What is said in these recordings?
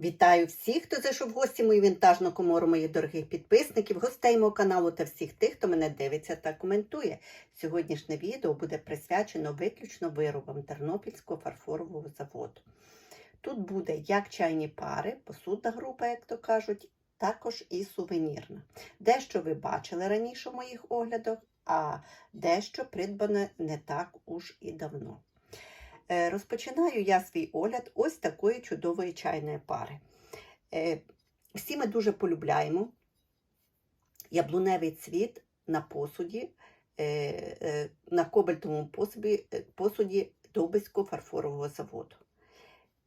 Вітаю всіх, хто зайшов в гості мою вінтажну комору, моїх дорогих підписників, гостей мого каналу та всіх тих, хто мене дивиться та коментує. Сьогоднішнє відео буде присвячено виключно виробам Тернопільського фарфорового заводу. Тут буде як чайні пари, посудна група, як то кажуть, також і сувенірна. Дещо ви бачили раніше в моїх оглядах, а дещо придбане не так уж і давно. Е, Розпочинаю я свій огляд ось такої чудової чайної пари. Е, Всі ми дуже полюбляємо яблуневий цвіт на посуді, е, на кобальтовому посуді, посуді Довбиського фарфорового заводу.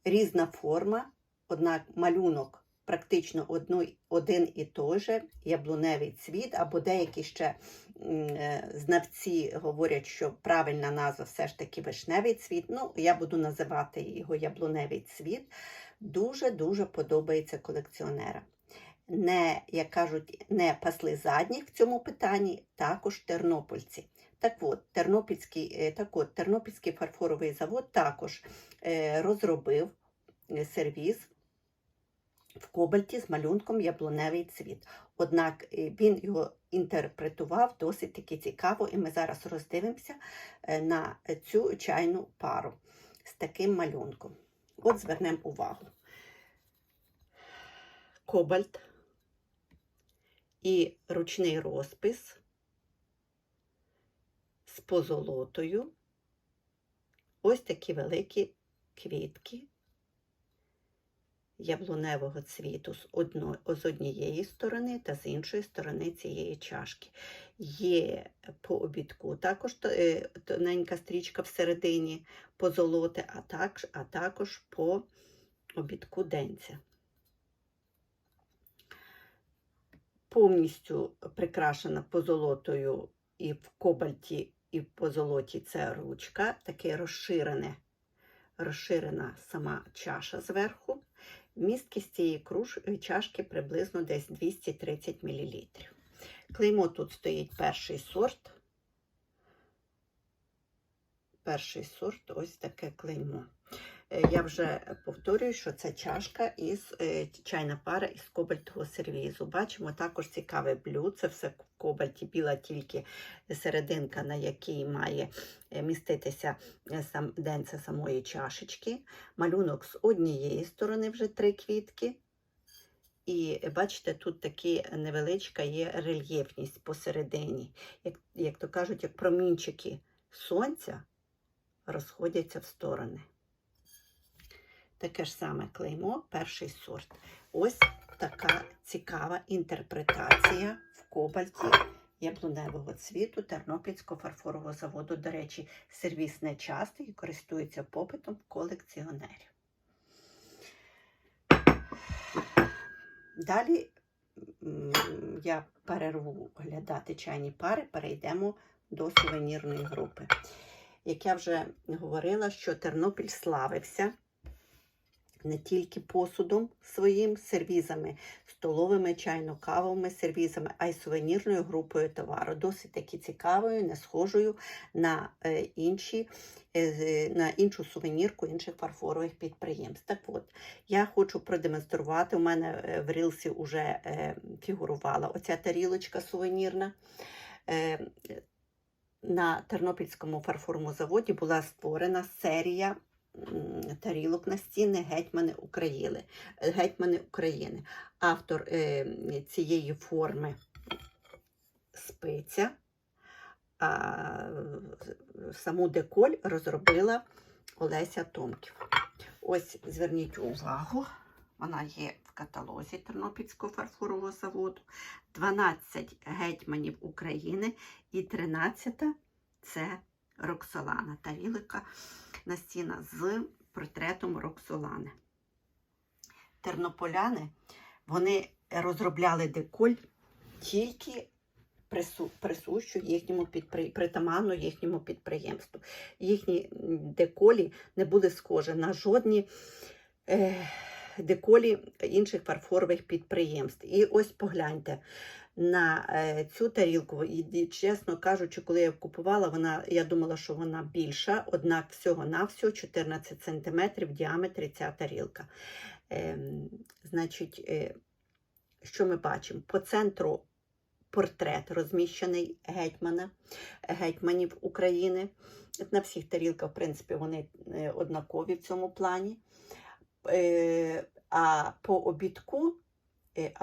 Різна форма, однак малюнок практично одну- один і той же, яблуневий цвіт, або деякі ще е, знавці говорять, що правильна назва все ж таки вишневий цвіт. Ну, я буду називати його яблуневий цвіт. Дуже-дуже подобається колекціонерам. Не, як кажуть, не пасли задніх в цьому питанні, також тернопільці. Так от, Тернопільський, е, так от, Тернопільський фарфоровий завод також е, розробив сервіз в кобальті з малюнком яблуневий цвіт. Однак е, він його інтерпретував досить таки цікаво, і ми зараз роздивимося е, на цю чайну пару з таким малюнком. От звернемо увагу. Кобальт і ручний розпис з позолотою. Ось такі великі квітки яблуневого цвіту з, одно, з однієї сторони та з іншої сторони цієї чашки. Є по обідку також е, тоненька стрічка всередині позолоти, а, так, а також по обідку денця. Повністю прикрашена позолотою і в кобальті, і в позолоті це ручка, таке розширене, розширена сама чаша зверху. Місткість цієї круж, е, чашки приблизно десь 230 мл. Клеймо тут стоїть перший сорт. Перший сорт ось таке клеймо. Е, Я вже повторюю, що це чашка із е, чайна пара із кобальтового сервізу. Бачимо також цікаве блюд. Це все в кобальті, біла тільки серединка, на якій має е, міститися сам денце самої чашечки. Малюнок з однієї сторони вже три квітки. І бачите, тут такі невеличка є рельєфність посередині. Як, як то кажуть, як промінчики сонця розходяться в сторони. Таке ж саме клеймо, перший сорт. Ось така цікава інтерпретація в кобальті яблуневого цвіту Тернопільського фарфорового заводу. До речі, сервіс не частий і користується попитом колекціонерів. Далі я перерву глядати чайні пари, перейдемо до сувенірної групи. Як я вже говорила, що Тернопіль славився не тільки посудом своїм сервізами, столовими чайно-кавовими сервізами, а й сувенірною групою товару. Досить таки цікавою, не схожою на, е, інші, е, на іншу сувенірку інших фарфорових підприємств. Так от, я хочу продемонструвати. У мене е, в рілсі вже фігурувала оця тарілочка сувенірна. На Тернопільському фарфоровому заводі була створена серія тарілок настінних гетьмани України. Гетьмани України. Автор е, цієї форми спиця, а саму деколь розробила Олеся Томків. Ось зверніть увагу, вона є в каталозі Тернопільського фарфорового заводу. 12 гетьманів України і 13 це Роксолана. Тарілика настіна з портретом Роксолани. Тернополяни вони розробляли деколь тільки прису, присущу їхньому підпри... притаманну їхньому підприємству. Їхні деколі не були схожі на жодні е, деколі інших фарфорових підприємств. І ось погляньте, на е, цю тарілку, і, чесно кажучи, коли я купувала, вона, я думала, що вона більша, однак всього-навсього 14 см в діаметрі ця тарілка. Ем, значить, е, що ми бачимо? По центру портрет розміщений гетьмана, гетьманів України. На всіх тарілках, в принципі, вони е, однакові в цьому плані. Е, А по обідку, е,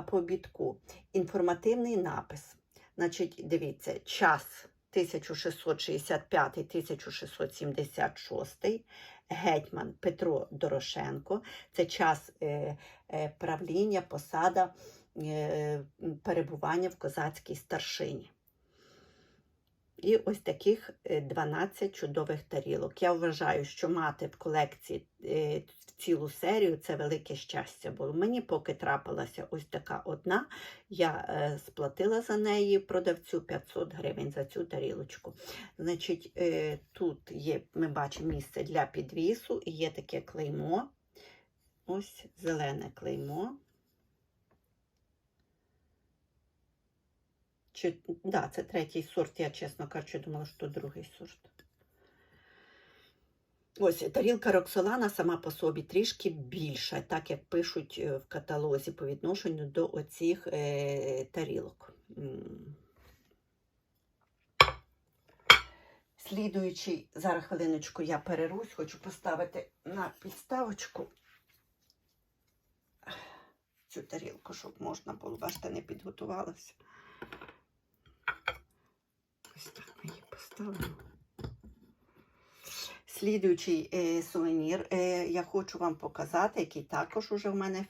по обідку інформативний напис. Значить, дивіться, час 1665-1676, гетьман Петро Дорошенко. Це час е, е, правління, посада, е, перебування в козацькій старшині. І ось таких е, 12 чудових тарілок. Я вважаю, що мати в колекції е, цілу серію це велике щастя. Бо мені поки трапилася ось така одна, я е, сплатила за неї продавцю 500 гривень за цю тарілочку. Значить, е, тут є, ми бачимо місце для підвісу і є таке клеймо. Ось зелене клеймо. Чи, да, це третій сорт, я чесно кажучи, думала, що другий сорт. Ось тарілка Роксолана сама по собі трішки більша, так як пишуть е, в каталозі по відношенню до оцих е, тарілок. Слідуючий, зараз хвилиночку я перерусь, хочу поставити на підставочку цю тарілку, щоб можна було, бачите, не підготувалася. Ось так ми її поставимо. Слідуючий е, сувенір е, я хочу вам показати, який також уже в мене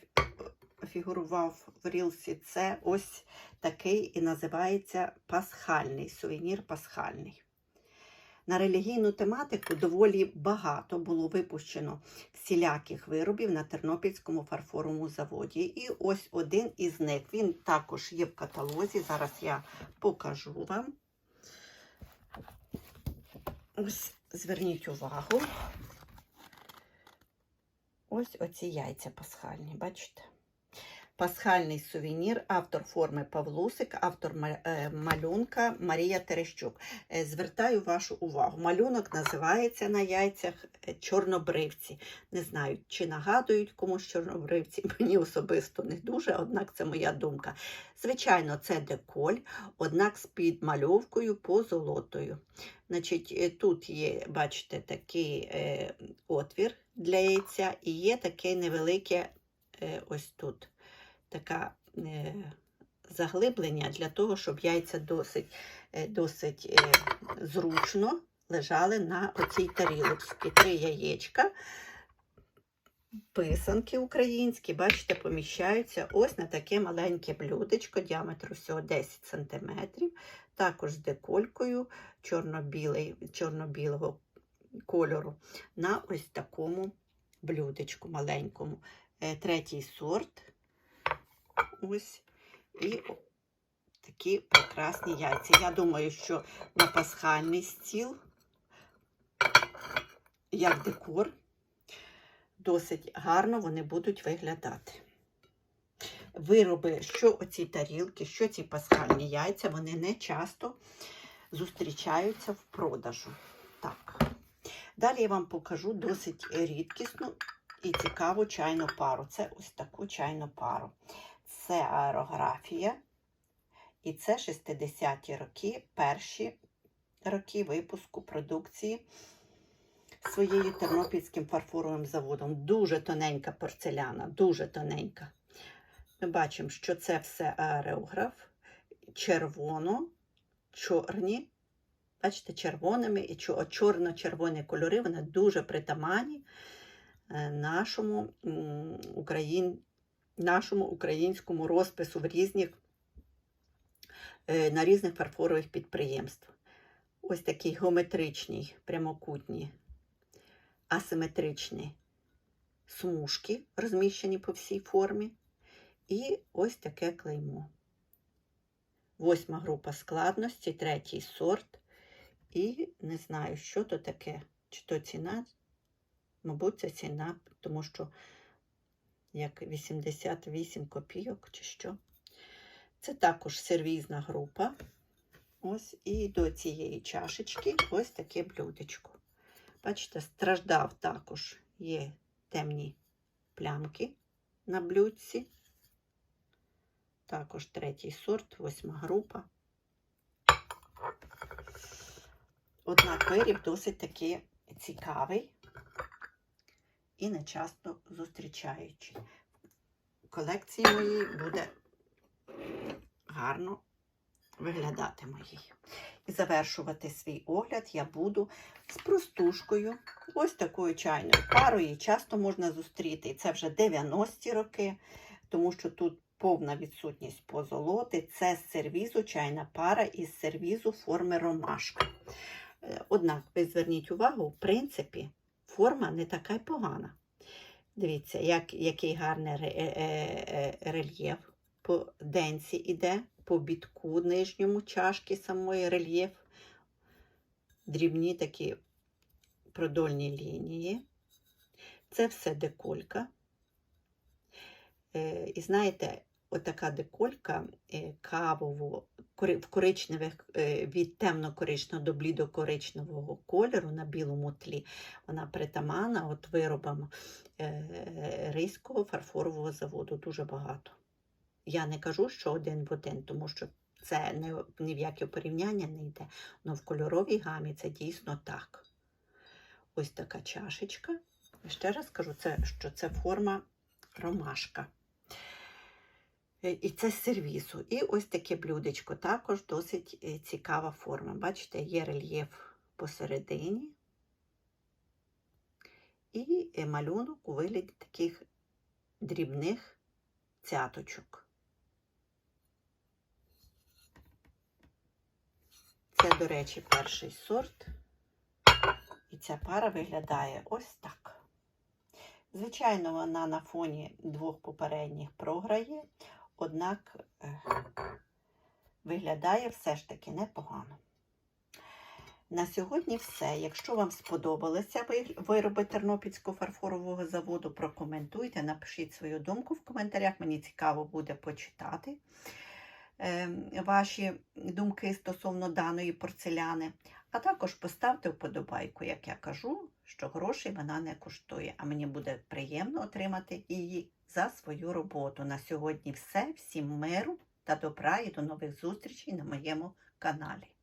фігурував в рілсі. Це ось такий і називається пасхальний сувенір пасхальний. На релігійну тематику доволі багато було випущено всіляких виробів на Тернопільському фарфоровому заводі. І ось один із них. Він також є в каталозі. Зараз я покажу вам. Ось зверніть увагу. Ось оці яйця пасхальні, бачите? Пасхальний сувенір, автор форми Павлусик, автор е, малюнка Марія Терещук. Е, Звертаю вашу увагу. Малюнок називається на яйцях е, чорнобривці. Не знаю, чи нагадують комусь чорнобривці. Мені особисто не дуже, однак це моя думка. Звичайно, це деколь, однак з підмальовкою позолотою. Значить, тут є, бачите, такий отвір для яйця, і є таке невелике ось тут така е, заглиблення для того, щоб яйця досить, е, досить е, зручно лежали на оцій тарілочці. Три яєчка, писанки українські, бачите, поміщаються ось на таке маленьке блюдечко, діаметру всього 10 см, також з деколькою чорно-білого кольору на ось такому блюдечку маленькому. Третій сорт. Ось. І такі прекрасні яйця. Я думаю, що на пасхальний стіл, як декор, досить гарно вони будуть виглядати. Вироби, що оці тарілки, що ці пасхальні яйця, вони не часто зустрічаються в продажу. Так. Далі я вам покажу досить рідкісну і цікаву чайну пару. Це ось таку чайну пару. Це аерографія. І це 60-ті роки, перші роки випуску продукції своєю Тернопільським фарфоровим заводом. Дуже тоненька порцеляна, дуже тоненька. Ми бачимо, що це все аерограф, червоно, чорні. Бачите, червоними і чорно-червоні кольори, вони дуже притаманні е, нашому, україн, нашому українському розпису в різних, е, на різних фарфорових підприємствах. Ось такі геометричні, прямокутні, асиметричні смужки, розміщені по всій формі. І ось таке клеймо. Восьма група складності, третій сорт. І не знаю, що то таке. Чи то ціна? Мабуть, це ціна, тому що як 88 копійок чи що. Це також сервізна група. Ось і до цієї чашечки ось таке блюдечко. Бачите, страждав також є темні плямки на блюдці. Також третій сорт, восьма група. Однак виріб досить таки цікавий і не часто зустрічаючий. В колекції моїй буде гарно виглядати моїй. І завершувати свій огляд я буду з простушкою, ось такою чайною парою. Часто можна зустріти. І це вже 90-ті роки, тому що тут повна відсутність позолоти. Це з сервізу чайна пара із сервізу форми ромашка. Е, Однак, ви зверніть увагу, в принципі, форма не така й погана. Дивіться, як, який гарний е- е- е- рельєф по денці іде, по бітку нижньому чашки самої рельєф. Дрібні такі продольні лінії. Це все деколька. І знаєте, отака деколька кори- в коричневих, е, від темно-коричневого до блідо-коричневого кольору на білому тлі, вона притаманна от виробам е, Ризького фарфорового заводу. Дуже багато. Я не кажу, що один в один, тому що це ні в яке порівняння не йде. Але в кольоровій гамі це дійсно так. Ось така чашечка. Ще раз кажу, це, що це форма ромашка. Е, І це з сервісу. І ось таке блюдечко. Також досить е, цікава форма. Бачите, є рельєф посередині. І е, малюнок у вигляді таких дрібних цяточок. Це, до речі, перший сорт. І ця пара виглядає ось так. Звичайно, вона на фоні двох попередніх програє, однак виглядає все ж таки непогано. На сьогодні все. Якщо вам сподобалися вироби Тернопільського фарфорового заводу, прокоментуйте, напишіть свою думку в коментарях. Мені цікаво буде почитати е, ваші думки стосовно даної порцеляни. А також поставте вподобайку, як я кажу, що грошей вона не коштує, а мені буде приємно отримати її за свою роботу. На сьогодні все. Всім миру та добра і до нових зустрічей на моєму каналі.